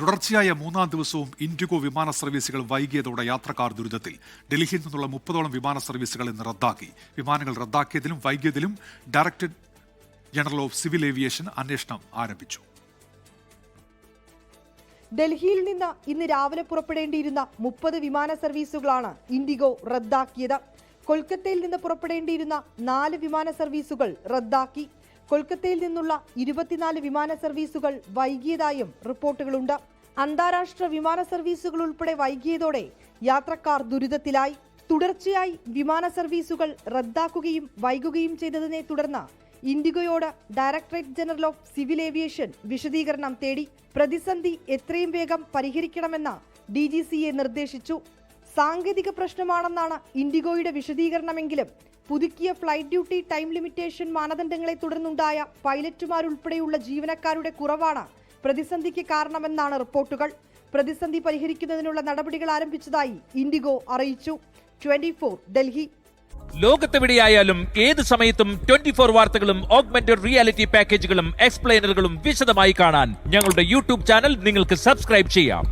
തുടർച്ചയായ മൂന്നാം ദിവസവും ഇൻഡിഗോ വിമാന സർവീസുകൾ വൈകിയതോടെ യാത്രക്കാർ ദുരിതത്തിൽ. ഡൽഹിയിൽ നിന്നുള്ള മുപ്പതോളം വിമാന സർവീസുകൾ ഇന്ന് റദ്ദാക്കി. വിമാനങ്ങൾ റദ്ദാക്കിയതിലും വൈകിയതിലും director general of civil aviation അന്വേഷണം ആരംഭിച്ചു. ഡൽഹിയിൽ നിന്ന് ഇന്ന് രാവിലെ പുറപ്പെടേണ്ടിയിരുന്ന മുപ്പത് വിമാന സർവീസുകളാണ് ഇൻഡിഗോ റദ്ദാക്കിയത്. കൊൽക്കത്തയിൽ നിന്ന് പുറപ്പെടേണ്ടിയിരുന്ന നാല് വിമാന സർവീസുകൾ റദ്ദാക്കി. കൊൽക്കത്തയിൽ നിന്നുള്ള ഇരുപത്തിനാല് വിമാന സർവീസുകൾ വൈകിയതായും റിപ്പോർട്ടുകളുണ്ട്. അന്താരാഷ്ട്ര വിമാന സർവീസുകൾ ഉൾപ്പെടെ വൈകിയതോടെ യാത്രക്കാർ ദുരിതത്തിലായി. തുടർച്ചയായി വിമാന സർവീസുകൾ റദ്ദാക്കുകയും വൈകുകയും ചെയ്തതിനെ തുടർന്ന് ഇൻഡിഗോയോട് directorate general of civil aviation വിശദീകരണം തേടി പ്രതിസന്ധി എത്രയും വേഗം പരിഹരിക്കണമെന്ന് ഡി നിർദ്ദേശിച്ചു. സാങ്കേതിക പ്രശ്നമാണെന്നാണ് ഇൻഡിഗോയുടെ വിശദീകരണമെങ്കിലും. പുതുക്കിയ ഫ്ലൈറ്റ് ഡ്യൂട്ടി ടൈം ലിമിറ്റേഷൻ മാനദണ്ഡങ്ങളെ തുടർന്നുണ്ടായ പൈലറ്റുമാരുൾപ്പെടെയുള്ള ജീവനക്കാരുടെ കുറവാണ് പ്രതിസന്ധിക്ക് കാരണമെന്നാണ് റിപ്പോർട്ടുകൾ. പ്രതിസന്ധി പരിഹരിക്കുന്നതിനുള്ള നടപടികൾ ആരംഭിച്ചതായി ഇൻഡിഗോ അറിയിച്ചു. ട്വന്റി ഡൽഹി. ലോകത്തെവിടെയായാലും ഏത് സമയത്തും ട്വന്റി ഫോർ വാർത്തകളും ഓഗ്മെന്റഡ് റിയാലിറ്റി പാക്കേജുകളും എക്സ്പ്ലെയിനറുകളും വിശദമായി കാണാൻ ഞങ്ങളുടെ യൂട്യൂബ് ചാനൽ നിങ്ങൾക്ക് സബ്സ്ക്രൈബ് ചെയ്യാം.